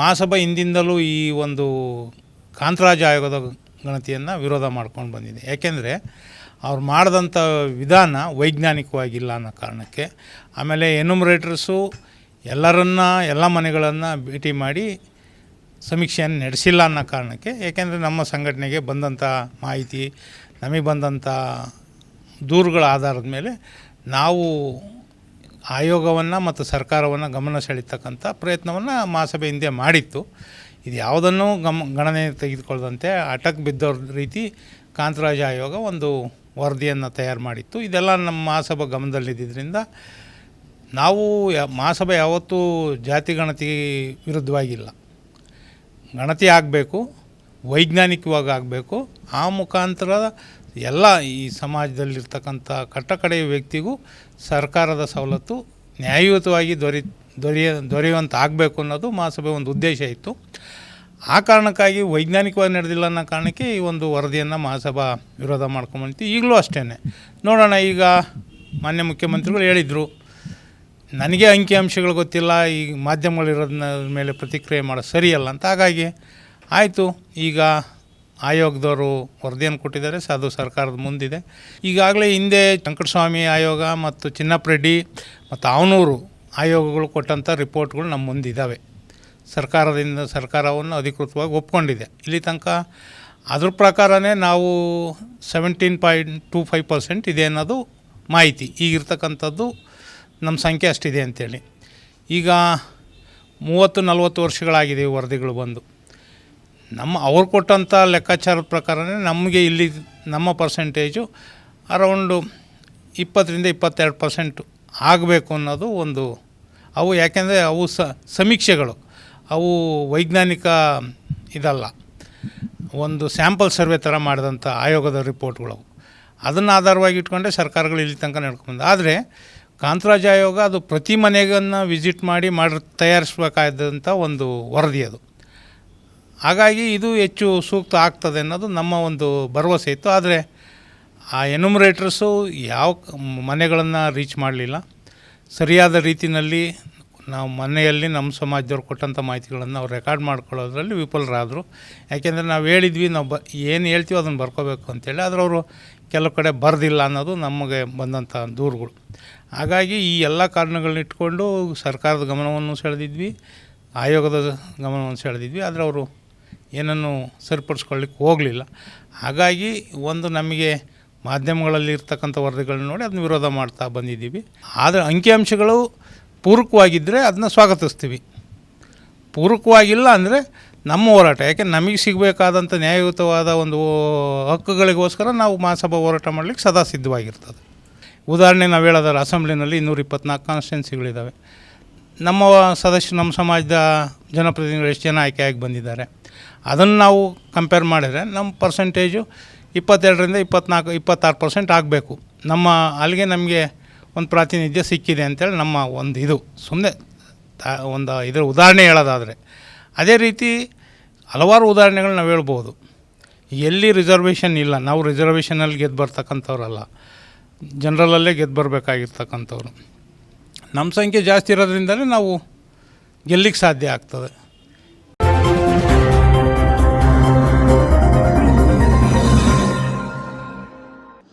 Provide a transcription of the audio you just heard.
ಮಹಾಸಭಾ ಹಿಂದಿಂದಲೂ ಈ ಒಂದು ಕಾಂತರಾಜ ಆಯೋಗದ ಗಣತಿಯನ್ನು ವಿರೋಧ ಮಾಡ್ಕೊಂಡು ಬಂದಿದೆ. ಯಾಕೆಂದರೆ ಅವ್ರು ಮಾಡಿದಂಥ ವಿಧಾನ ವೈಜ್ಞಾನಿಕವಾಗಿಲ್ಲ ಅನ್ನೋ ಕಾರಣಕ್ಕೆ. ಆಮೇಲೆ ಎನ್ಯುಮರೇಟರ್ಸು ಎಲ್ಲರನ್ನ, ಎಲ್ಲ ಮನೆಗಳನ್ನು ಭೇಟಿ ಮಾಡಿ ಸಮೀಕ್ಷೆಯನ್ನು ನಡೆಸಿಲ್ಲ ಅನ್ನೋ ಕಾರಣಕ್ಕೆ. ಏಕೆಂದರೆ ನಮ್ಮ ಸಂಘಟನೆಗೆ ಬಂದಂಥ ಮಾಹಿತಿ, ನಮಗೆ ಬಂದಂಥ ದೂರುಗಳ ಆಧಾರದ ಮೇಲೆ ನಾವು ಆಯೋಗವನ್ನು ಮತ್ತು ಸರ್ಕಾರವನ್ನು ಗಮನ ಸೆಳೀತಕ್ಕಂಥ ಪ್ರಯತ್ನವನ್ನು ಮಹಾಸಭೆ ಹಿಂದೆ ಮಾಡಿತ್ತು. ಇದು ಯಾವುದನ್ನು ಗಮ, ಗಣನೆ ತೆಗೆದುಕೊಳ್ಳದಂತೆ ಅಟಕ್ ಬಿದ್ದವ್ರ ರೀತಿ ಕಾಂತರಾಜ ಆಯೋಗ ಒಂದು ವರದಿಯನ್ನು ತಯಾರು ಮಾಡಿತ್ತು. ಇದೆಲ್ಲ ನಮ್ಮ ಮಹಾಸಭೆ ಗಮನದಲ್ಲಿದ್ದರಿಂದ ನಾವು ಮಹಾಸಭೆ ಯಾವತ್ತೂ ಜಾತಿ ಗಣತಿ ವಿರುದ್ಧವಾಗಿಲ್ಲ. ಗಣತಿ ಆಗಬೇಕು. ವೈಜ್ಞಾನಿಕವಾಗಿ ಆಗಬೇಕು ಆ ಮುಖಾಂತರ ಎಲ್ಲ ಈ ಸಮಾಜದಲ್ಲಿರ್ತಕ್ಕಂಥ ಕಟ್ಟಕಡೆಯ ವ್ಯಕ್ತಿಗೂ ಸರ್ಕಾರದ ಸವಲತ್ತು ನ್ಯಾಯಯುತವಾಗಿ ದೊರೆ, ದೊರೆಯ ದೊರೆಯುವಂಥ ಆಗಬೇಕು ಅನ್ನೋದು ಮಹಾಸಭೆ ಒಂದು ಉದ್ದೇಶ ಇತ್ತು. ಆ ಕಾರಣಕ್ಕಾಗಿ ವೈಜ್ಞಾನಿಕವಾಗಿ ನಡೆದಿಲ್ಲ ಅನ್ನೋ ಕಾರಣಕ್ಕೆ ಈ ಒಂದು ವರದಿಯನ್ನು ಮಹಾಸಭಾ ವಿರೋಧ ಮಾಡ್ಕೊಂಬಂತು ಈಗಲೂ ಅಷ್ಟೇ ನೋಡೋಣ, ಈಗ ಮಾನ್ಯ ಮುಖ್ಯಮಂತ್ರಿಗಳು ಹೇಳಿದರು, ನನಗೆ ಅಂಕಿಅಂಶಗಳು ಗೊತ್ತಿಲ್ಲ, ಈ ಮಾಧ್ಯಮಗಳಿರೋದನ್ನ ಮೇಲೆ ಪ್ರತಿಕ್ರಿಯೆ ಮಾಡೋದು ಸರಿಯಲ್ಲ ಅಂತ. ಹಾಗಾಗಿ ಆಯಿತು. ಈಗ ಆಯೋಗದವರು ವರದಿಯನ್ನು ಕೊಟ್ಟಿದ್ದಾರೆ. ಸೊ ಅದು ಸರ್ಕಾರದ ಮುಂದಿದೆ. ಈಗಾಗಲೇ ಹಿಂದೆ ವೆಂಕಟಸ್ವಾಮಿ ಆಯೋಗ ಮತ್ತು ಚಿನ್ನಪ್ಪ ರೆಡ್ಡಿ ಮತ್ತು ಅವನೂರು ಆಯೋಗಗಳು ಕೊಟ್ಟಂಥ ರಿಪೋರ್ಟ್ಗಳು ನಮ್ಮ ಮುಂದಿದ್ದಾವೆ. ಸರ್ಕಾರದಿಂದ ಸರ್ಕಾರವನ್ನು ಅಧಿಕೃತವಾಗಿ ಒಪ್ಕೊಂಡಿದೆ. ಇಲ್ಲಿ ತನಕ ಅದ್ರ ಪ್ರಕಾರನೇ ನಾವು seventeen point two five percent ಇದೆ ಅನ್ನೋದು ಮಾಹಿತಿ. ಈಗಿರ್ತಕ್ಕಂಥದ್ದು ನಮ್ಮ ಸಂಖ್ಯೆ ಅಷ್ಟಿದೆ ಅಂತೇಳಿ. ಈಗ ಮೂವತ್ತು ನಲವತ್ತು ವರ್ಷಗಳಾಗಿದೆ ವರದಿಗಳು ಬಂದು. ನಮ್ಮ ಅವ್ರು ಕೊಟ್ಟಂಥ ಲೆಕ್ಕಾಚಾರದ ಪ್ರಕಾರನೇ ನಮಗೆ ಇಲ್ಲಿ ನಮ್ಮ ಪರ್ಸೆಂಟೇಜು ಅರೌಂಡು ಇಪ್ಪತ್ತರಿಂದ ಇಪ್ಪತ್ತೆರಡು ಪರ್ಸೆಂಟ್ ಆಗಬೇಕು ಅನ್ನೋದು ಒಂದು, ಅವು ಯಾಕೆಂದರೆ ಅವು ಸಮೀಕ್ಷೆಗಳು. ಅವು ವೈಜ್ಞಾನಿಕ ಇದಲ್ಲ. ಒಂದು ಸ್ಯಾಂಪಲ್ ಸರ್ವೆ ಥರ ಮಾಡಿದಂಥ ಆಯೋಗದ ರಿಪೋರ್ಟ್ಗಳು ಅದನ್ನು ಆಧಾರವಾಗಿ ಇಟ್ಕೊಂಡೆ ಸರ್ಕಾರಗಳು ಇಲ್ಲಿ ತನಕ ನಡ್ಕೊಂಡು ಆದರೆ ಕಾಂತರಾಜ ಆಯೋಗ ಅದು ಪ್ರತಿ ಮನೆಗನ್ನು ವಿಸಿಟ್ ಮಾಡಿ ಮಾಡಿ ತಯಾರಿಸಬೇಕಾದಂಥ ಒಂದು ವರದಿ ಅದು. ಹಾಗಾಗಿ ಇದು ಹೆಚ್ಚು ಸೂಕ್ತ ಆಗ್ತದೆ ಅನ್ನೋದು ನಮ್ಮ ಒಂದು ಭರವಸೆ ಇತ್ತು. ಆದರೆ ಆ ಎನ್ಯುಮರೇಟರ್ಸು ಯಾವ ಮನೆಗಳನ್ನು ರೀಚ್ ಮಾಡಲಿಲ್ಲ. ಸರಿಯಾದ ರೀತಿಯಲ್ಲಿ ನಾವು ಮನೆಯಲ್ಲಿ ನಮ್ಮ ಸಮಾಜದವ್ರು ಕೊಟ್ಟಂಥ ಮಾಹಿತಿಗಳನ್ನು ಅವ್ರು ರೆಕಾರ್ಡ್ ಮಾಡ್ಕೊಳ್ಳೋದ್ರಲ್ಲಿ ವಿಫಲರಾದರು. ಯಾಕೆಂದರೆ ನಾವು ಹೇಳಿದ್ವಿ, ನಾವು ಬ, ಏನು ಹೇಳ್ತೀವೋ ಅದನ್ನು ಬರ್ಕೋಬೇಕು ಅಂತೇಳಿ. ಆದರೆ ಅವರು ಕೆಲವು ಕಡೆ ಬರೆದಿಲ್ಲ ಅನ್ನೋದು ನಮಗೆ ಬಂದಂಥ ದೂರುಗಳು. ಹಾಗಾಗಿ ಈ ಎಲ್ಲ ಕಾರಣಗಳನ್ನ ಇಟ್ಕೊಂಡು ಸರ್ಕಾರದ ಗಮನವನ್ನು ಸೆಳೆದಿದ್ವಿ, ಆಯೋಗದ ಗಮನವನ್ನು ಸೆಳೆದಿದ್ವಿ. ಆದರೆ ಅವರು ಏನನ್ನು ಸರಿಪಡಿಸ್ಕೊಳ್ಳಿಕ್ಕೆ ಹೋಗಲಿಲ್ಲ. ಹಾಗಾಗಿ ಒಂದು ನಮಗೆ ಮಾಧ್ಯಮಗಳಲ್ಲಿ ಇರ್ತಕ್ಕಂಥ ವರದಿಗಳನ್ನ ನೋಡಿ ಅದನ್ನ ವಿರೋಧ ಮಾಡ್ತಾ ಬಂದಿದ್ದೀವಿ. ಆದರೆ ಅಂಕಿಅಂಶಗಳು ಪೂರಕವಾಗಿದ್ದರೆ ಅದನ್ನ ಸ್ವಾಗತಿಸ್ತೀವಿ. ಪೂರಕವಾಗಿಲ್ಲ ಅಂದರೆ ನಮ್ಮ ಹೋರಾಟ, ಯಾಕೆ ನಮಗೆ ಸಿಗಬೇಕಾದಂಥ ನ್ಯಾಯಯುತವಾದ ಒಂದು ಹಕ್ಕುಗಳಿಗೋಸ್ಕರ ನಾವು ಮಹಾಸಭಾ ಹೋರಾಟ ಮಾಡಲಿಕ್ಕೆ ಸದಾ ಸಿದ್ಧವಾಗಿರ್ತದೆ. ಉದಾಹರಣೆ ನಾವು ಹೇಳೋದಾದ್ರೆ ಅಸೆಂಬ್ಲಿನಲ್ಲಿ ಇನ್ನೂರ ಇಪ್ಪತ್ನಾಲ್ಕು ಕಾನ್ಸ್ಟಿಟ್ಯೂನ್ಸಿಗಳಿದ್ದಾವೆ ನಮ್ಮ ಸದಸ್ಯ, ನಮ್ಮ ಸಮಾಜದ ಜನಪ್ರತಿನಿಧಿಗಳು ಎಷ್ಟು ಜನ ಆಯ್ಕೆಯಾಗಿ ಬಂದಿದ್ದಾರೆ. ಅದನ್ನು ನಾವು ಕಂಪೇರ್ ಮಾಡಿದರೆ ನಮ್ಮ ಪರ್ಸೆಂಟೇಜು ಇಪ್ಪತ್ತೆರಡರಿಂದ ಇಪ್ಪತ್ನಾಲ್ಕು, ಇಪ್ಪತ್ತಾರು ಪರ್ಸೆಂಟ್ ಆಗಬೇಕು. ನಮ್ಮ ಅಲ್ಲಿಗೆ ನಮಗೆ ಒಂದು ಪ್ರಾತಿನಿಧ್ಯ ಸಿಕ್ಕಿದೆ ಅಂತೇಳಿ ನಮ್ಮ ಒಂದು ಇದು. ಸುಮ್ಮನೆ ಒಂದು ಇದರ ಉದಾಹರಣೆ ಹೇಳೋದಾದರೆ, ಅದೇ ರೀತಿ ಹಲವಾರು ಉದಾಹರಣೆಗಳು ನಾವು ಹೇಳ್ಬೋದು. ಎಲ್ಲಿ ರಿಸರ್ವೇಷನ್ ಇಲ್ಲ, ನಾವು ರಿಸರ್ವೇಷನಲ್ಲಿ ಗೆದ್ದು ಬರ್ತಕ್ಕಂಥವ್ರಲ್ಲ ಜನರಲಲ್ಲೇ ಗೆದ್ದು ಬರಬೇಕಾಗಿರ್ತಕ್ಕಂಥವ್ರು. ನಮ್ಮ ಸಂಖ್ಯೆ ಜಾಸ್ತಿ ಇರೋದ್ರಿಂದಲೇ ನಾವು ಗೆಲ್ಲಿಕ್ಕೆ ಸಾಧ್ಯ ಆಗ್ತದೆ.